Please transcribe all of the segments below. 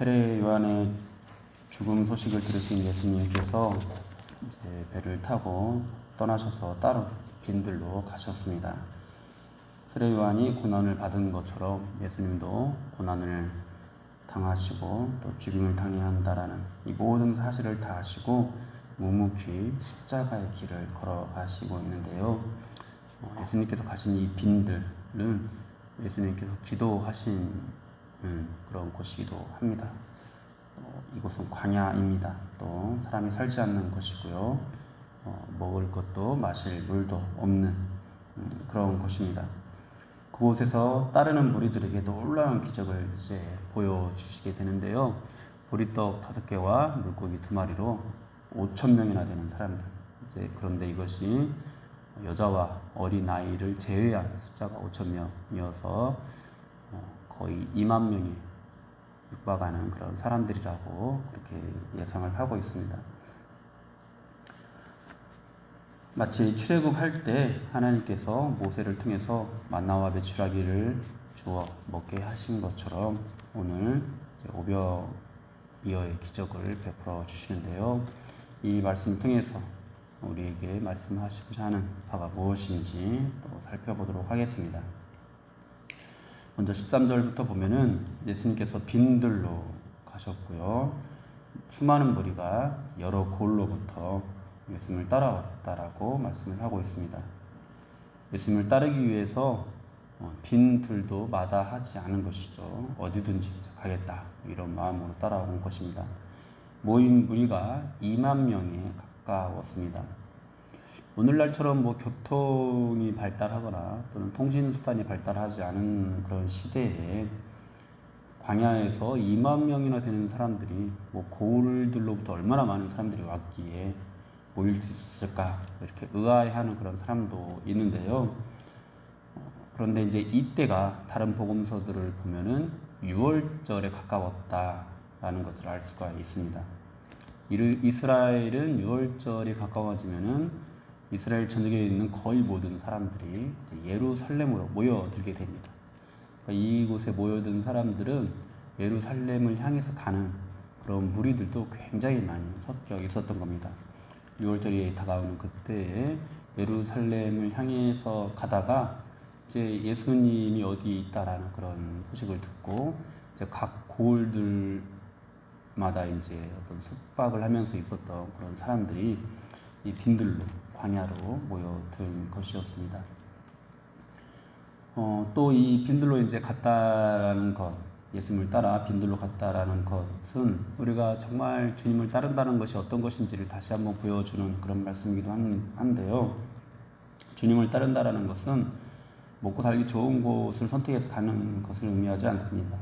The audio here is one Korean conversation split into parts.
세례 요한의 죽음 소식을 들으신 예수님께서 이제 배를 타고 떠나셔서 따로 빈들로 가셨습니다. 세례 요한이 고난을 받은 것처럼 예수님도 고난을 당하시고 또 죽임을 당해야 한다라는 이 모든 사실을 다 아시고 묵묵히 십자가의 길을 걸어가시고 있는데요. 어, 예수님께서 가신 이 빈들은 예수님께서 기도하신 음, 그런 곳이기도 합니다. 어, 이곳은 광야입니다. 또 사람이 살지 않는 곳이고요. 어, 먹을 것도 마실 물도 없는 음, 그런 곳입니다. 그곳에서 따르는 무리들에게 놀라운 기적을 이제 보여주시게 되는데요. 보리떡 다섯 개와 물고기 두 마리로 5천 명이나 되는 사람들. 이제 그런데 이것이 여자와 어린 아이를 제외한 숫자가 5천 명이어서 어, 거의 2만 명이 육박하는 그런 사람들이라고 그렇게 예상을 하고 있습니다. 마치 출애굽할 때 하나님께서 모세를 통해서 만나와 메추라기를 주어 먹게 하신 것처럼 오늘 오병이어의 기적을 베풀어 주시는데요. 이 말씀 통해서 우리에게 말씀하시고자 하는 바가 무엇인지 또 살펴보도록 하겠습니다. 먼저 13절부터 보면은 예수님께서 빈들로 가셨고요. 수많은 무리가 여러 골로부터 예수님을 따라왔다라고 말씀을 하고 있습니다. 예수님을 따르기 위해서 어, 빈들도 마다하지 않은 것이죠. 어디든지 가겠다 이런 마음으로 따라온 것입니다. 모인 무리가 2만 명에 가까웠습니다. 오늘날처럼 뭐 교통이 발달하거나 또는 통신 수단이 발달하지 않은 그런 시대에 광야에서 2만 명이나 되는 사람들이 뭐 고을들로부터 얼마나 많은 사람들이 왔기에 모일 수 있을까 이렇게 의아해하는 그런 사람도 있는데요. 그런데 이제 이때가 다른 복음서들을 보면은 6월절에 가까웠다라는 것을 알 수가 있습니다. 이스라엘은 6월절이 가까워지면은 이스라엘 전역에 있는 거의 모든 사람들이 예루살렘으로 모여들게 됩니다. 그러니까 이곳에 모여든 사람들은 예루살렘을 향해서 가는 그런 무리들도 굉장히 많이 섞여 있었던 겁니다. 6월절이 다가오는 그때에 예루살렘을 향해서 가다가 이제 예수님이 어디 있다라는 그런 소식을 듣고 이제 각 고을들마다 이제 어떤 숙박을 하면서 있었던 그런 사람들이 이 빈들로 광야로 모여든 것이었습니다. 어, 또 이 빈들로 이제 갔다라는 것, 예수님을 따라 빈들로 갔다라는 것은 우리가 정말 주님을 따른다는 것이 어떤 것인지를 다시 한번 보여주는 그런 말씀이기도 한데요. 주님을 따른다라는 것은 먹고 살기 좋은 곳을 선택해서 가는 것을 의미하지 않습니다.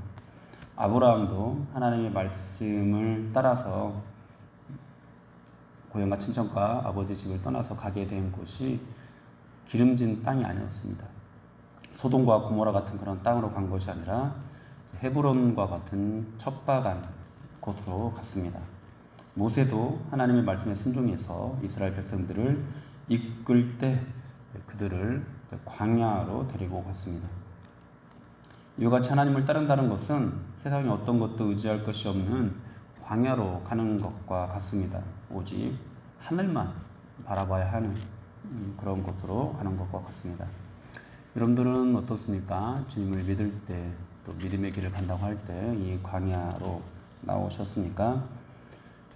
아브라함도 하나님의 말씀을 따라서 고향과 친척과 아버지 집을 떠나서 가게 된 곳이 기름진 땅이 아니었습니다. 소돔과 고모라 같은 그런 땅으로 간 것이 아니라 헤브론과 같은 척박한 곳으로 갔습니다. 모세도 하나님의 말씀에 순종해서 이스라엘 백성들을 이끌 때 그들을 광야로 데리고 갔습니다. 이와 같이 하나님을 따른다는 것은 세상에 어떤 것도 의지할 것이 없는 광야로 가는 것과 같습니다. 오직 하늘만 바라봐야 하는 그런 곳으로 가는 것과 같습니다. 여러분들은 어떻습니까? 주님을 믿을 때, 또 믿음의 길을 간다고 할 때 이 광야로 나오셨습니까?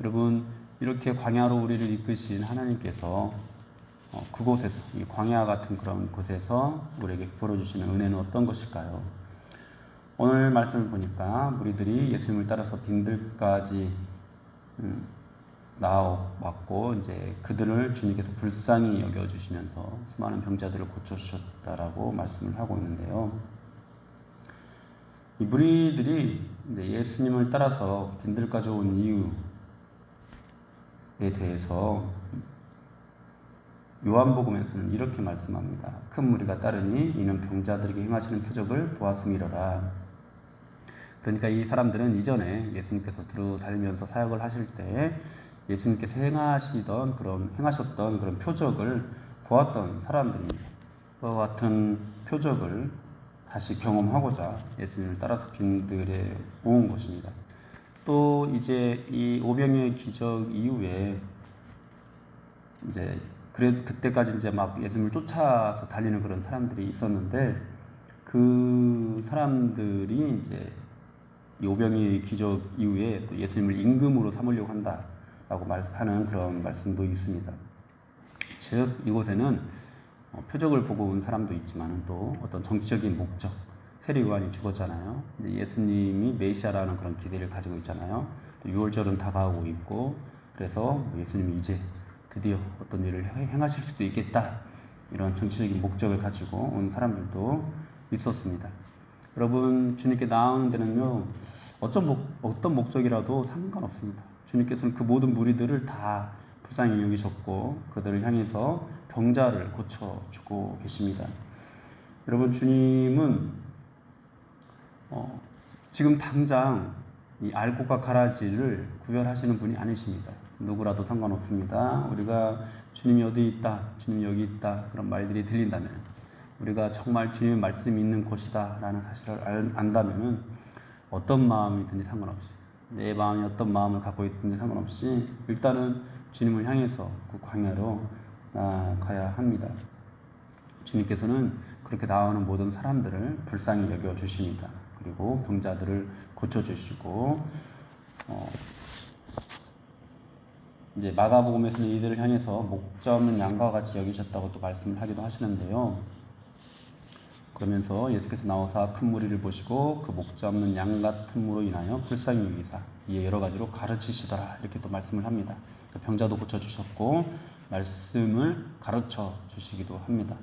여러분, 이렇게 광야로 우리를 이끄신 하나님께서 어, 그곳에서, 이 광야 같은 그런 곳에서 우리에게 보여주시는 은혜는 어떤 것일까요? 오늘 말씀을 보니까 무리들이 예수님을 따라서 빈들까지 음, 나왔고 이제 그들을 주님께서 불쌍히 여겨 주시면서 수많은 병자들을 고쳐 주셨다라고 말씀을 하고 있는데요. 이 무리들이 이제 예수님을 따라서 빈들까지 온 이유에 대해서 요한복음에서는 이렇게 말씀합니다. 큰 무리가 따르니 이는 병자들에게 행하시는 표적을 보았음이로라. 그러니까 이 사람들은 이전에 예수님께서 두루 다니면서 사역을 하실 때 예수님께서 행하시던 그런 행하셨던 그런 표적을 보았던 사람들입니다. 그와 같은 표적을 다시 경험하고자 예수님을 따라서 빈들에 모은 것입니다. 또 이제 이 오병이의 기적 이후에 이제 그래 그때까지 이제 막 예수님을 쫓아서 달리는 그런 사람들이 있었는데 그 사람들이 이제 이 오병이의 기적 이후에 또 예수님을 임금으로 삼으려고 한다라고 말하는 그런 말씀도 있습니다. 즉 이곳에는 어, 표적을 보고 온 사람도 있지만 또 어떤 정치적인 목적 세리요한이 죽었잖아요. 근데 예수님이 메시아라는 그런 기대를 가지고 있잖아요. 또 6월절은 다가오고 있고 그래서 뭐 예수님이 이제 드디어 어떤 일을 행- 행하실 수도 있겠다 이런 정치적인 목적을 가지고 온 사람들도 있었습니다. 여러분 주님께 나오는 데는요 어떤 목 어떤 목적이라도 상관없습니다. 주님께서는 그 모든 무리들을 다 불쌍히 여기셨고 그들을 향해서 병자를 고쳐 주고 계십니다. 여러분 주님은 어, 지금 당장 이 알곡과 가라지를 구별하시는 분이 아니십니다. 누구라도 상관없습니다. 우리가 주님이 어디 있다, 주님이 여기 있다 그런 말들이 들린다면 우리가 정말 주님의 말씀이 있는 곳이다라는 사실을 알- 안다면은 어떤 마음이든지 상관없이 내 마음이 어떤 마음을 갖고 있든지 상관없이 일단은 주님을 향해서 그 광야로 나가야 합니다. 주님께서는 그렇게 나오는 모든 사람들을 불쌍히 여겨 주십니다. 그리고 병자들을 고쳐 주시고 어, 이제 마가복음에서는 이들을 향해서 없는 양과 같이 여기셨다고 또 말씀을 하기도 하시는데요. 그러면서 예수께서 나오사 큰 무리를 보시고 그 목자 없는 양 같은 무로 인하여 불쌍히 여기사 이에 여러 가지로 가르치시더라 이렇게 또 말씀을 합니다. 그 병자도 고쳐 주셨고 말씀을 가르쳐 주시기도 합니다.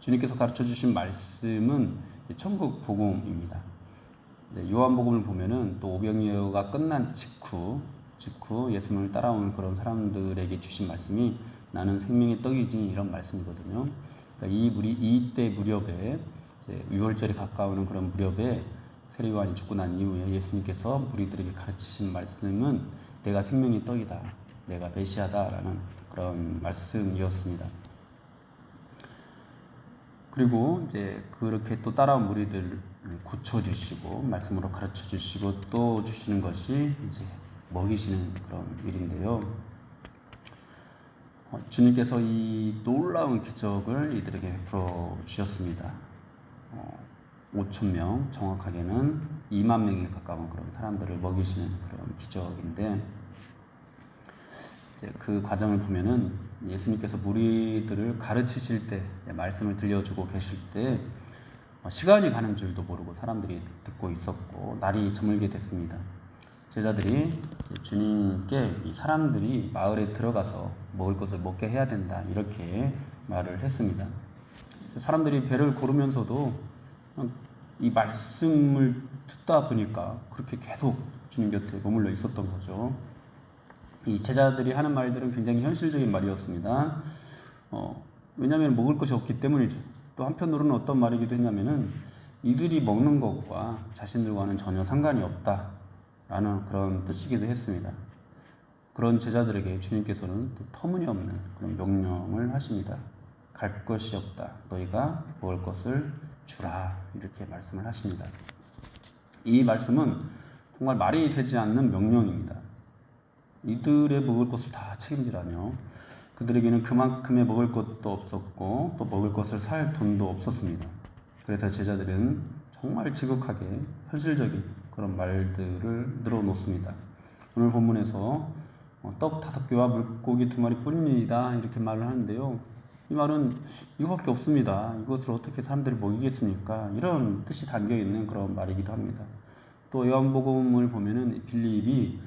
주님께서 가르쳐 주신 말씀은 천국 복음입니다. 요한복음을 보면은 또 오병이어가 끝난 직후 직후 예수님을 따라오는 그런 사람들에게 주신 말씀이 나는 생명의 떡이지 이런 말씀이거든요. 그러니까 이 무리 이때 무렵에 유월절이 가까우는 그런 무렵에 세례요한이 죽고 난 이후에 예수님께서 무리들에게 가르치신 말씀은 내가 생명의 떡이다. 내가 메시아다라는 그런 말씀이었습니다. 그리고 이제 그렇게 또 따라온 무리들을 고쳐주시고 말씀으로 가르쳐 주시고 또 주시는 것이 이제 먹이시는 그런 일인데요. 어, 주님께서 이 놀라운 기적을 이들에게 베풀어 주셨습니다. 어, 5천 명, 정확하게는 2만 명에 가까운 그런 사람들을 먹이시는 그런 기적인데 이제 그 과정을 보면은 예수님께서 무리들을 가르치실 때 말씀을 들려주고 계실 때 어, 시간이 가는 줄도 모르고 사람들이 듣고 있었고 날이 저물게 됐습니다. 제자들이 주님께 이 사람들이 마을에 들어가서 먹을 것을 먹게 해야 된다 이렇게 말을 했습니다. 사람들이 배를 고르면서도 이 말씀을 듣다 보니까 그렇게 계속 주님 곁에 머물러 있었던 거죠. 이 제자들이 하는 말들은 굉장히 현실적인 말이었습니다. 어, 왜냐하면 먹을 것이 없기 때문이죠. 또 한편으로는 어떤 말이기도 했냐면은 이들이 먹는 것과 자신들과는 전혀 상관이 없다라는 그런 뜻이기도 했습니다. 그런 제자들에게 주님께서는 또 터무니없는 그런 명령을 하십니다. 갈 것이 없다. 너희가 먹을 것을 주라. 이렇게 말씀을 하십니다. 이 말씀은 정말 말이 되지 않는 명령입니다. 이들의 먹을 것을 다 책임지라며 그들에게는 그만큼의 먹을 것도 없었고 또 먹을 것을 살 돈도 없었습니다. 그래서 제자들은 정말 지극하게 현실적인 그런 말들을 늘어놓습니다. 오늘 본문에서 어, 떡 다섯 개와 물고기 두 마리 뿐입니다. 이렇게 말을 하는데요. 이 말은 이거밖에 없습니다. 이것을 어떻게 사람들이 먹이겠습니까? 이런 뜻이 담겨 있는 그런 말이기도 합니다. 또 요한복음을 보면은 빌립이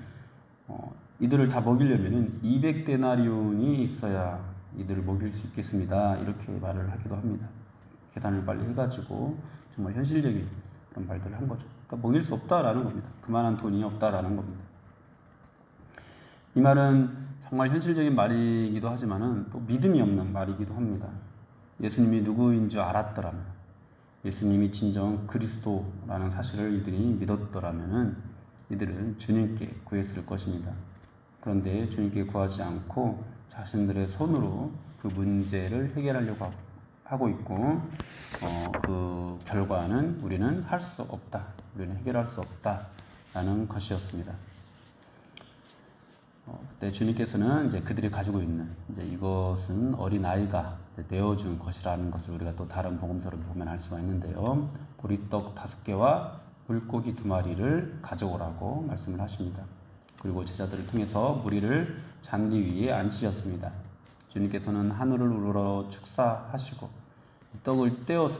어, 이들을 다 먹이려면은 200데나리온이 있어야 이들을 먹일 수 있겠습니다. 이렇게 말을 하기도 합니다. 계산을 빨리 해가지고 정말 현실적인 그런 말들을 한 거죠. 그러니까 먹일 수 없다라는 겁니다. 그만한 돈이 없다라는 겁니다. 이 말은 정말 현실적인 말이기도 하지만은 또 믿음이 없는 말이기도 합니다. 예수님이 누구인 줄 알았더라면, 예수님이 진정 그리스도라는 사실을 이들이 믿었더라면은 이들은 주님께 구했을 것입니다. 그런데 주님께 구하지 않고 자신들의 손으로 그 문제를 해결하려고 하고 있고, 어, 그 결과는 우리는 할 수 없다. 우리는 해결할 수 없다라는 것이었습니다. 그때 주님께서는 이제 그들이 가지고 있는 이제 이것은 어린 아이가 내어준 것이라는 것을 우리가 또 다른 복음서를 보면 알 수가 있는데요. 보리떡 다섯 개와 물고기 두 마리를 가져오라고 말씀을 하십니다. 그리고 제자들을 통해서 무리를 잔디 위에 앉히셨습니다. 주님께서는 하늘을 우러러 축사하시고 떡을 떼어서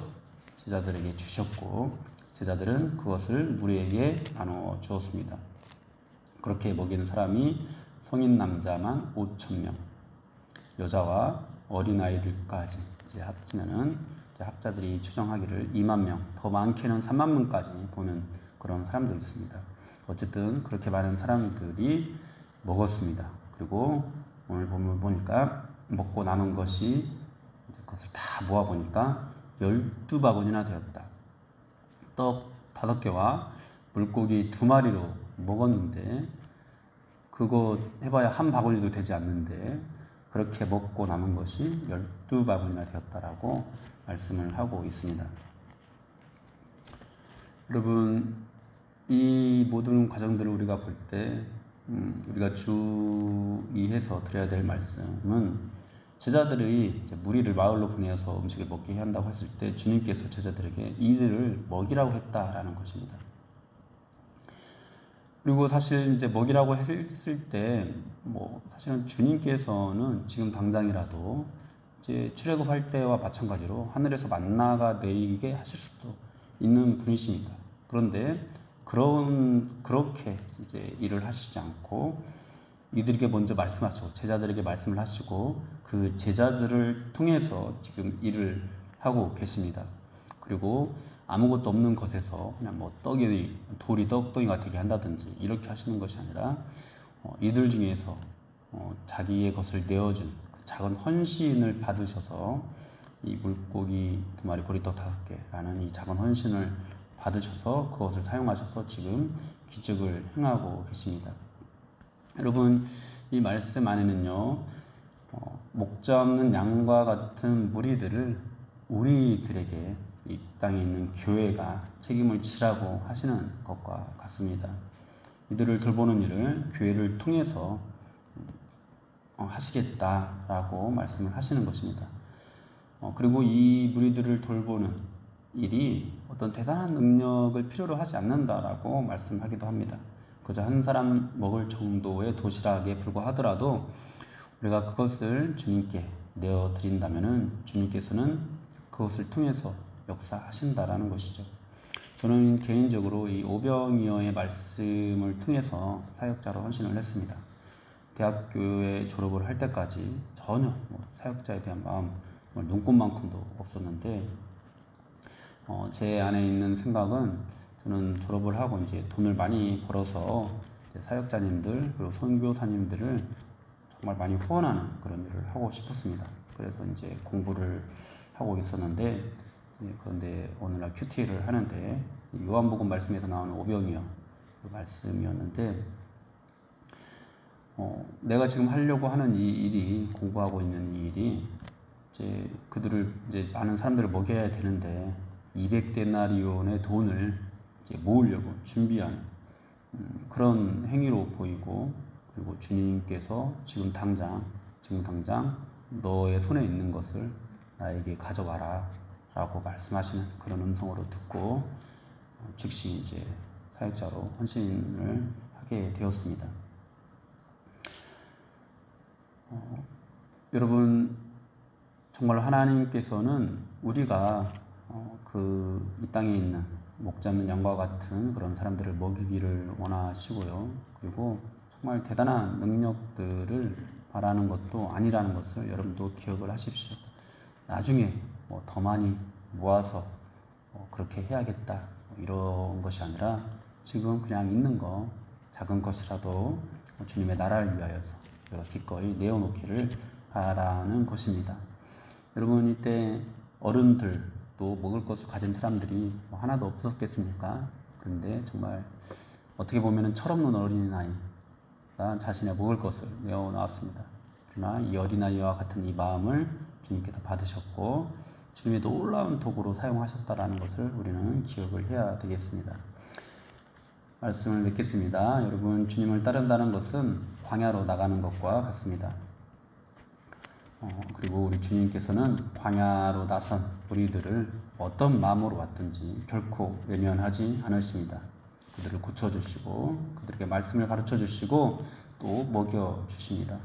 제자들에게 주셨고 제자들은 그것을 무리에게 나누어 주었습니다. 그렇게 먹이는 사람이 성인 남자만 5천 명, 여자와 어린 아이들까지 이제 합치면은 이제 학자들이 추정하기를 2만 명, 더 많게는 3만 명까지 보는 그런 사람도 있습니다. 어쨌든 그렇게 많은 사람들이 먹었습니다. 그리고 오늘 보면 보니까 먹고 남은 것이 그것을 다 모아 보니까 12바구니나 되었다. 떡 다섯 개와 물고기 두 마리로 먹었는데 그거 해봐야 한 바구니도 되지 않는데 그렇게 먹고 남은 것이 열두 바구니나 되었다라고 말씀을 하고 있습니다. 여러분 이 모든 과정들을 우리가 볼때 음, 우리가 주의해서 드려야 될 말씀은 제자들이 무리를 마을로 보내어서 음식을 먹게 한다고 했을 때 주님께서 제자들에게 이들을 먹이라고 했다라는 것입니다. 그리고 사실 이제 먹이라고 했을 때 뭐 사실은 주님께서는 지금 당장이라도 이제 출애굽할 때와 마찬가지로 하늘에서 만나가 내리게 하실 수도 있는 분이십니다. 그런데 그런 그렇게 이제 일을 하시지 않고 이들에게 먼저 말씀하시고 제자들에게 말씀을 하시고 그 제자들을 통해서 지금 일을 하고 계십니다. 그리고 아무것도 없는 것에서 그냥 뭐 떡이 돌이 떡덩이가 되게 한다든지 이렇게 하시는 것이 아니라 어, 이들 중에서 어, 자기의 것을 내어준 그 작은 헌신을 받으셔서 이 물고기 두 마리 보리떡 다섯 개라는 이 작은 헌신을 받으셔서 그것을 사용하셔서 지금 기적을 행하고 계십니다. 여러분 이 말씀 안에는요 어, 목자 없는 양과 같은 무리들을 우리들에게 이 땅에 있는 교회가 책임을 지라고 하시는 것과 같습니다. 이들을 돌보는 일을 교회를 통해서 어, 하시겠다라고 말씀을 하시는 것입니다. 어, 그리고 이 무리들을 돌보는 일이 어떤 대단한 능력을 필요로 하지 않는다라고 말씀하기도 합니다. 그저 한 사람 먹을 정도의 도시락에 불과하더라도 우리가 그것을 주님께 내어 드린다면은 주님께서는 그것을 통해서 역사하신다라는 것이죠. 저는 개인적으로 이 오병이어의 말씀을 통해서 사역자로 헌신을 했습니다. 대학교에 졸업을 할 때까지 전혀 뭐 사역자에 대한 마음 뭐 눈꽃만큼도 없었는데 어, 제 안에 있는 생각은 저는 졸업을 하고 이제 돈을 많이 벌어서 사역자님들 그리고 선교사님들을 정말 많이 후원하는 그런 일을 하고 싶었습니다. 그래서 이제 공부를 하고 있었는데 예, 그런데 오늘날 큐티를 하는데 요한복음 말씀에서 나오는 오병이어 그 말씀이었는데 어, 내가 지금 하려고 하는 이 일이 공부하고 있는 이 일이 이제 그들을 이제 많은 사람들을 먹여야 되는데 200데나리온의 돈을 이제 모으려고 준비하는 음, 그런 행위로 보이고 그리고 주님께서 지금 당장 지금 당장 너의 손에 있는 것을 나에게 가져와라 라고 말씀하시는 그런 음성으로 듣고 어, 즉시 이제 사역자로 헌신을 하게 되었습니다. 어, 여러분 정말 하나님께서는 우리가 어, 그이 땅에 있는 목자 없는 양과 같은 그런 사람들을 먹이기를 원하시고요. 그리고 정말 대단한 능력들을 바라는 것도 아니라는 것을 여러분도 기억을 하십시오. 나중에 뭐 더 많이 모아서 뭐 그렇게 해야겠다 뭐 이런 것이 아니라 지금 그냥 있는 거 작은 것이라도 주님의 나라를 위하여서 기꺼이 내어놓기를 바라는 것입니다. 여러분 이때 어른들도 먹을 것을 가진 사람들이 뭐 하나도 없었겠습니까? 그런데 정말 어떻게 보면 철없는 어린아이가 자신의 먹을 것을 내어놓았습니다. 그러나 이 어린아이와 같은 이 마음을 주님께서 받으셨고 주님의 놀라운 도구로 사용하셨다라는 것을 우리는 기억을 해야 되겠습니다. 말씀을 맺겠습니다. 여러분 주님을 따른다는 것은 광야로 나가는 것과 같습니다. 어, 그리고 우리 주님께서는 광야로 나선 우리들을 어떤 마음으로 왔든지 결코 외면하지 않으십니다. 그들을 고쳐주시고 그들에게 말씀을 가르쳐 주시고 또 먹여 주십니다.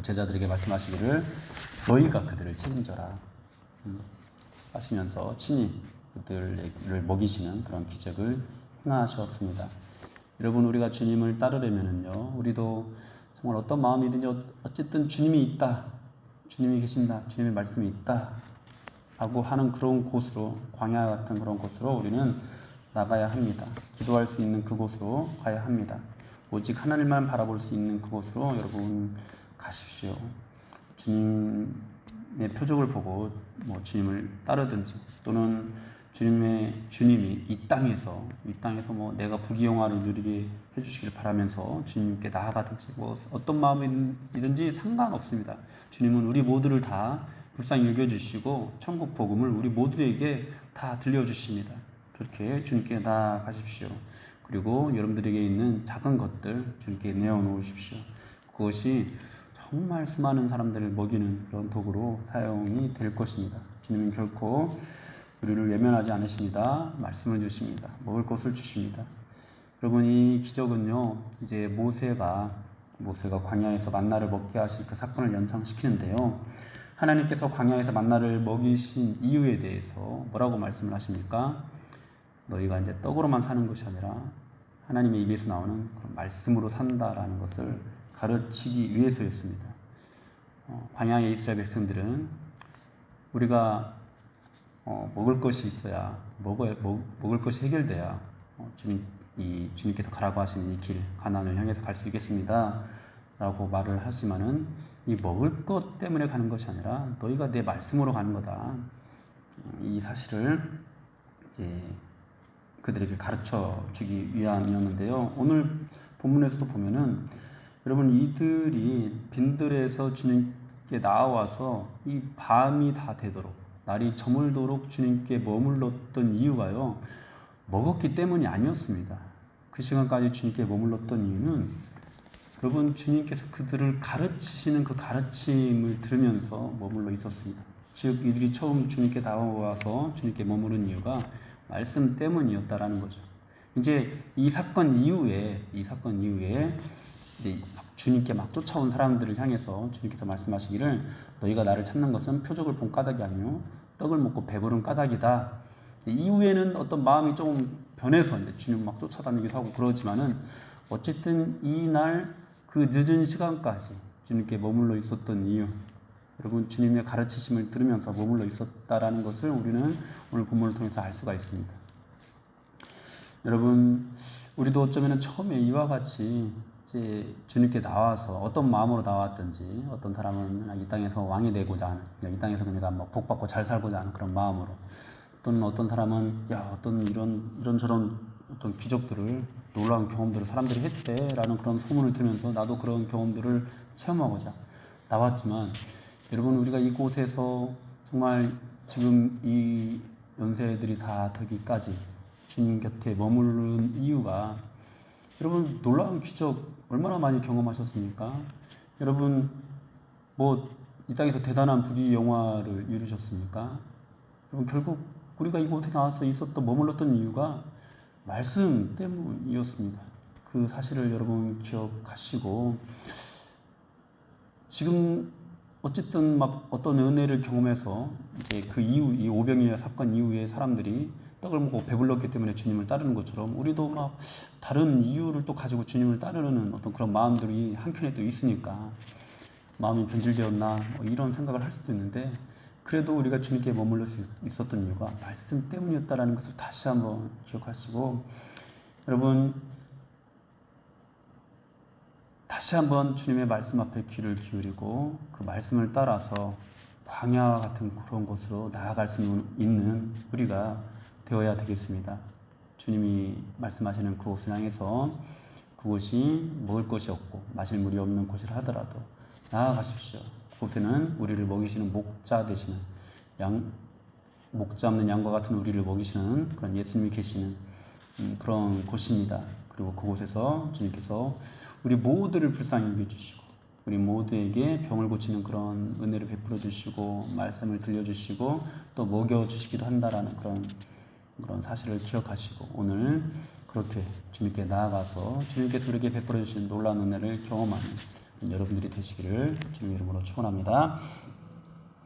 제자들에게 말씀하시기를 너희가 그들을 책임져라 음, 하시면서 친히 그들을 먹이시는 그런 기적을 행하셨습니다. 여러분 우리가 주님을 따르려면은요 우리도 정말 어떤 마음이든지 어- 어쨌든 주님이 있다 주님이 계신다 주님의 말씀이 있다 라고 하는 그런 곳으로 광야 같은 그런 곳으로 우리는 나가야 합니다. 기도할 수 있는 그곳으로 가야 합니다. 오직 하나님만 바라볼 수 있는 그곳으로 여러분 가십시오. 주님의 표적을 보고 뭐 주님을 따르든지 또는 주님의 주님이 이 땅에서 이 땅에서 뭐 내가 부귀영화를 누리게 해주시길 바라면서 주님께 나아가든지 뭐 어떤 마음이든지 상관없습니다. 주님은 우리 모두를 다 불쌍히 여겨주시고 천국 복음을 우리 모두에게 다 들려주십니다. 그렇게 주님께 나아가십시오. 그리고 여러분들에게 있는 작은 것들 주님께 내어놓으십시오. 그것이 정말 수많은 사람들을 먹이는 그런 도구로 사용이 될 것입니다. 주님은 결코 우리를 외면하지 않으십니다. 말씀을 주십니다. 먹을 것을 주십니다. 여러분 이 기적은요 이제 모세가 모세가 광야에서 만나를 먹게 하신 그 사건을 연상시키는데요. 하나님께서 광야에서 만나를 먹이신 이유에 대해서 뭐라고 말씀을 하십니까? 너희가 이제 떡으로만 사는 것이 아니라 하나님의 입에서 나오는 그런 말씀으로 산다라는 것을 가르치기 위해서였습니다. 어, 광야의 이스라엘 백성들은 우리가 어, 먹을 것이 있어야 먹어야, 먹, 먹을 것이 해결돼야 어, 주님 이 주님께서 가라고 하신 이 길 가난을 향해서 갈 수 있겠습니다라고 말을 하지만은 이 먹을 것 때문에 가는 것이 아니라 너희가 내 말씀으로 가는 거다. 이 사실을 이제 그들에게 가르쳐 주기 위함이었는데요. 오늘 본문에서도 보면은 여러분 이들이 빈들에서 주님께 나와서 이 밤이 다 되도록 날이 저물도록 주님께 머물렀던 이유가요. 먹었기 때문이 아니었습니다. 그 시간까지 주님께 머물렀던 이유는 여러분 주님께서 그들을 가르치시는 그 가르침을 들으면서 머물러 있었습니다. 즉 이들이 처음 주님께 나와서 주님께 머무른 이유가 말씀 때문이었다라는 거죠. 이제 이 사건 이후에 이 사건 이후에 이제 주님께 막 쫓아온 사람들을 향해서 주님께서 말씀하시기를 너희가 나를 찾는 것은 표적을 본 까닭이 아니요 떡을 먹고 배부른 까닭이다. 이후에는 어떤 마음이 조금 변해서 이제 주님 막 쫓아다니기도 하고 그러지만은 어쨌든 이날 그 늦은 시간까지 주님께 머물러 있었던 이유 여러분 주님의 가르치심을 들으면서 머물러 있었다라는 것을 우리는 오늘 본문을 통해서 알 수가 있습니다. 여러분 우리도 어쩌면 처음에 이와 같이 이제 주님께 나와서 어떤 마음으로 나왔든지 어떤 사람은 이 땅에서 왕이 되고자 하는 이 땅에서 그냥 뭐 복 받고 잘 살고자 하는 그런 마음으로 또는 어떤 사람은 야 어떤 이런 이런 저런 어떤 기적들을 놀라운 경험들을 사람들이 했대라는 그런 소문을 들으면서 나도 그런 경험들을 체험하고자 나왔지만 여러분 우리가 이곳에서 정말 지금 이 연세들이 다 되기까지 주님 곁에 머무른 이유가 여러분 놀라운 기적 얼마나 많이 경험하셨습니까? 여러분 뭐 이 땅에서 대단한 부귀 영화를 이루셨습니까? 여러분 결국 우리가 이곳에 나와서 있었던 머물렀던 이유가 말씀 때문이었습니다. 그 사실을 여러분 기억하시고 지금 어쨌든 막 어떤 은혜를 경험해서 이제 그 이후 이 오병이어 사건 이후에 사람들이 떡을 먹고 배불렀기 때문에 주님을 따르는 것처럼 우리도 막 다른 이유를 또 가지고 주님을 따르는 어떤 그런 마음들이 한켠에 또 있으니까 마음이 변질되었나 뭐 이런 생각을 할 수도 있는데 그래도 우리가 주님께 머물러 수 있었던 이유가 말씀 때문이었다라는 것을 다시 한번 기억하시고 여러분 다시 한번 주님의 말씀 앞에 귀를 기울이고 그 말씀을 따라서 광야 같은 그런 곳으로 나아갈 수 있는 우리가 되어야 되겠습니다. 주님이 말씀하시는 그곳을 향해서 그곳이 먹을 것이 없고 마실 물이 없는 곳이라 하더라도 나아가십시오. 그곳에는 우리를 먹이시는 목자 되시는 양 목자 없는 양과 같은 우리를 먹이시는 그런 예수님이 계시는 음, 그런 곳입니다. 그리고 그곳에서 주님께서 우리 모두를 불쌍히 여겨주시고 우리 모두에게 병을 고치는 그런 은혜를 베풀어 주시고 말씀을 들려 주시고 또 먹여 주시기도 한다라는 그런 그런 사실을 기억하시고 오늘 그렇게 주님께 나아가서 주님께서 우리에게 베풀어 주신 놀라운 은혜를 경험하는 여러분들이 되시기를 주님 이름으로 축원합니다.